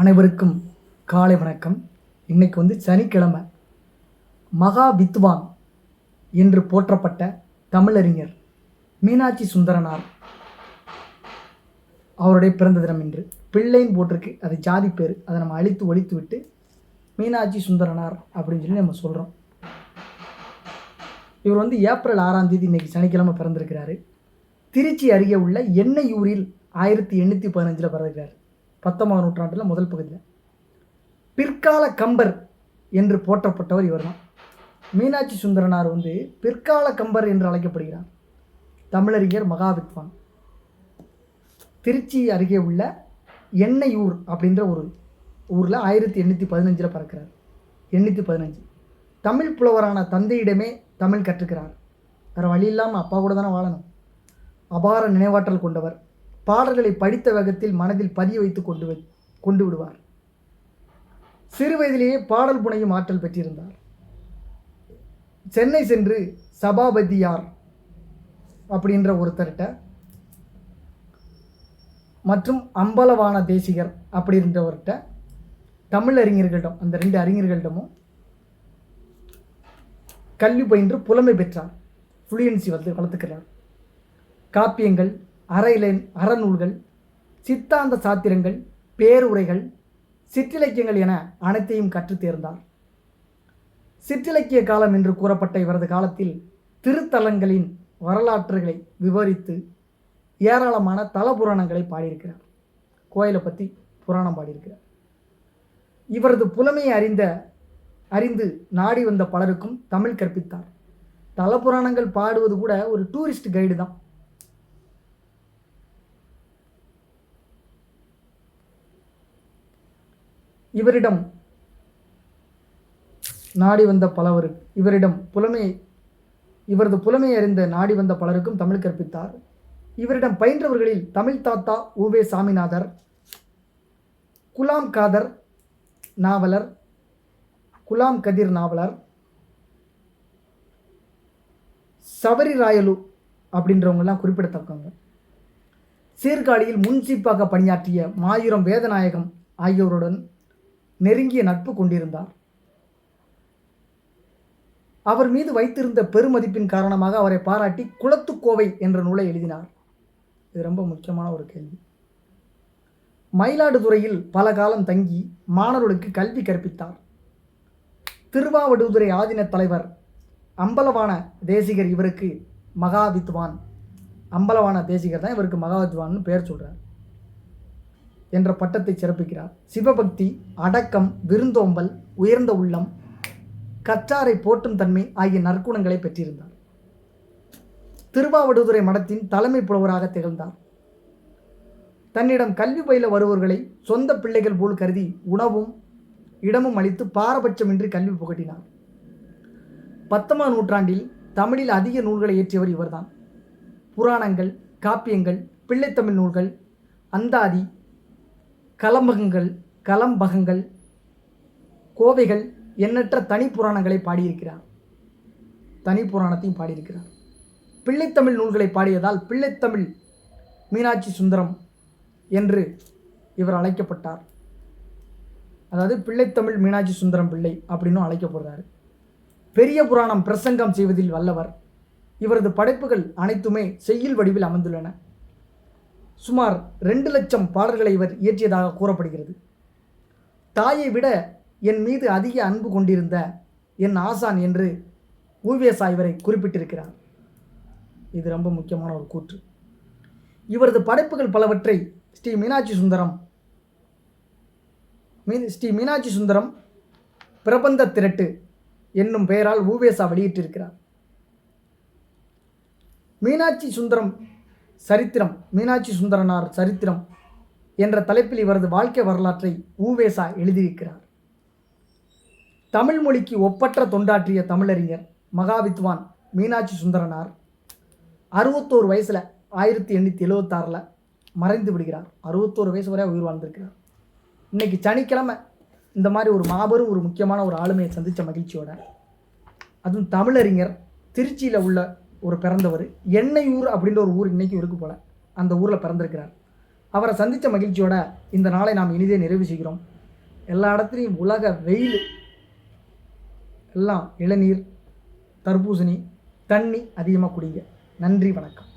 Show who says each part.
Speaker 1: அனைவருக்கும் காலை வணக்கம். இன்னைக்கு வந்து சனிக்கிழமை. மகா வித்வான் என்று போற்றப்பட்ட தமிழறிஞர் மீனாட்சி சுந்தரனார் அவருடைய பிறந்த தினம் இன்று. பிள்ளைன்னு போட்டிருக்கு. அது ஜாதி பேர். அதை நம்ம அழித்து ஒழித்து விட்டு மீனாட்சி சுந்தரனார் அப்படின்னு சொல்லி நம்ம சொல்கிறோம் இவர் வந்து ஏப்ரல் ஆறாம் தேதி இன்றைக்கி சனிக்கிழமை பிறந்திருக்கிறாரு. திருச்சி அருகே உள்ள எண்ணெயூரில் ஆயிரத்தி எண்ணூற்றி பதினஞ்சில் பிறந்திருக்கிறார். பத்தொன்பது நூற்றாண்டில் முதல் பகுதியில். பிற்கால கம்பர் என்று போற்றப்பட்டவர் இவர்தான். மீனாட்சி சுந்தரனார் வந்து பிற்கால கம்பர் என்று அழைக்கப்படுகிறார். தமிழறிஞர் மகாவித்வான் திருச்சி அருகே உள்ள எண்ணெயூர் அப்படின்ற ஒரு ஊரில் ஆயிரத்தி எண்ணூற்றி பதினஞ்சில் பறக்கிறார். எண்ணூற்றி பதினஞ்சு. தமிழ் புலவரான தந்தையிடமே தமிழ் கற்றுக்கிறார். வேறு வழி இல்லாமல் அப்பா கூட தானே வாழணும். அபார நினைவாற்றல் கொண்டவர். பாடல்களை படித்த வேகத்தில் மனதில் பதிய வைத்து கொண்டு கொண்டு விடுவார். சிறு வயதிலேயே பாடல் புனையும் ஆற்றல் பெற்றிருந்தார். சென்னை சென்று சபாபதியார் அப்படின்ற ஒருத்தர்கிட்ட மற்றும் அம்பலவான தேசிகர் அப்படின்றவர்கிட்ட தமிழ் அறிஞர்களிடம் அந்த ரெண்டு அறிஞர்களிடமும் கல்வி பயின்று புலமை பெற்றார். ஃப்ளூயன்சி வந்து வளர்த்துக்கிறார். காப்பியங்கள் அறையிலன் அறநூல்கள் சித்தாந்த சாத்திரங்கள் பேருரைகள் சிற்றிலக்கியங்கள் என அனைத்தையும் கற்றுத் தேர்ந்தார். சிற்றிலக்கிய காலம் என்று கூறப்பட்ட இவரது காலத்தில் திருத்தலங்களின் வரலாற்றுகளை விவரித்து ஏராளமான தல புராணங்களை பாடியிருக்கிறார். கோயிலை பற்றி புராணம் பாடியிருக்கிறார். இவரது புலமையை அறிந்த அறிந்து நாடி வந்த பலருக்கும் தமிழ் கற்பித்தார். தல புராணங்கள் பாடுவது கூட ஒரு டூரிஸ்ட் கைடு தான். இவரிடம் நாடி வந்த பலவர் இவரிடம் புலமை இவரது புலமை அறிந்த நாடி வந்த பலருக்கும் தமிழ் கற்பித்தார். இவரிடம் பயின்றவர்களில் தமிழ் தாத்தா உவே சாமிநாதர் குலாம் காதர் நாவலர் குலாம் கதிர் நாவலர் சவரி ராயலு அப்படின்றவங்கெல்லாம் குறிப்பிடத்தக்கவங்க. சீர்காழியில் முன்சீப்பாக பணியாற்றிய மாயூரம் வேதநாயகம் ஆகியோருடன் நெருங்கிய நட்பு கொண்டிருந்தார். அவர் மீது வைத்திருந்த பெருமதிப்பின் காரணமாக அவரை பாராட்டி குளத்துக்கோவை என்ற நூலை எழுதினார். இது ரொம்ப முக்கியமான ஒரு கேள்வி. மயிலாடுதுறையில் பல காலம் தங்கி மாணவர்களுக்கு கல்வி கற்பித்தார். திருவாவடுதுறை ஆதீன தலைவர் அம்பலவான தேசிகர் இவருக்கு மகாவித்வான். அம்பலவான தேசிகர் தான் இவருக்கு மகாவித்வான்னு பெயர் சொல்கிறார் என்ற பட்டத்தை சிறப்பிக்கிறார். சிவபக்தி அடக்கம் விருந்தோம்பல் உயர்ந்த உள்ளம் கற்றாரை போற்றும் தன்மை ஆகிய நற்குணங்களை பெற்றிருந்தார். திருவாவடுதுறை மடத்தின் தலைமை புலவராக திகழ்ந்தார். தன்னிடம் கல்வி பயில வருபவர்களை சொந்த பிள்ளைகள் போல் கருதி உணவும் இடமும் அளித்து பாரபட்சமின்றி கல்வி புகட்டினார். பத்தொன்பதாம் நூற்றாண்டில் தமிழில் அதிக நூல்களை இயற்றியவர் இவர்தான். புராணங்கள் காப்பியங்கள் பிள்ளைத்தமிழ் நூல்கள் அந்தாதி கலம்பகங்கள் கலம்பகங்கள் கோவைகள் எண்ணற்ற தனி புராணங்களை பாடியிருக்கிறார். தனி புராணத்தையும் பாடியிருக்கிறார். பிள்ளைத்தமிழ் நூல்களை பாடியதால் பிள்ளைத்தமிழ் மீனாட்சி சுந்தரம் என்று இவர் அழைக்கப்பட்டார். அதாவது பிள்ளைத்தமிழ் மீனாட்சி சுந்தரம் பிள்ளை அப்படின்னும் அழைக்கப்படுறாரு. பெரிய புராணம் பிரசங்கம் செய்வதில் வல்லவர். இவரது படைப்புகள் அனைத்துமே செய்யுள் வடிவில் அமைந்துள்ளன. சுமார் ரெண்டு லட்சம் பாடல்களை இவர் இயற்றியதாக கூறப்படுகிறது. தாயை விட என் மீது அதிக அன்பு கொண்டிருந்த என் ஆசான் என்று ஊவேசா இவரை குறிப்பிட்டிருக்கிறார். இது ரொம்ப முக்கியமான ஒரு கூற்று. இவரது படைப்புகள் பலவற்றை ஸ்ரீ மீனாட்சி சுந்தரம் ஸ்ரீ மீனாட்சி சுந்தரம் பிரபந்த திரட்டு என்னும் பெயரால் ஊவேசா வெளியிட்டிருக்கிறார். மீனாட்சி சுந்தரம் சரித்திரம் மீனாட்சி சுந்தரனார் சரித்திரம் என்ற தலைப்பில் இவரது வாழ்க்கை வரலாற்றை ஊவேசா எழுதியிருக்கிறார். தமிழ் மொழிக்கு ஒப்பற்ற தொண்டாற்றிய தமிழறிஞர் மகாவித்வான் மீனாட்சி சுந்தரனார் அறுபத்தோரு வயசில் ஆயிரத்தி எண்ணூற்றி எழுவத்தாறில் மறைந்து விடுகிறார். அறுபத்தோரு வயசு வரை உயிர் வாழ்ந்திருக்கிறார். இன்னைக்கு சனிக்கிழமை இந்த மாதிரி ஒரு மாபெரும் ஒரு முக்கியமான ஒரு ஆளுமையை சந்தித்த மகிழ்ச்சியோட அதுவும் தமிழறிஞர் திருச்சியில் உள்ள ஒரு பிறந்தவர். எண்ணெயூர் அப்படின்ற ஒரு ஊர் இன்றைக்கும் இருக்கு போல. அந்த ஊரில் பிறந்திருக்கிறார். அவரை சந்தித்த மகிழ்ச்சியோட இந்த நாளை நாம் இனிதே நிறைவு செய்கிறோம். எல்லா இடத்துலையும் உலக வெயில். எல்லாம் இளநீர் தர்பூசணி தண்ணி அதிகமாக குடிங்க. நன்றி வணக்கம்.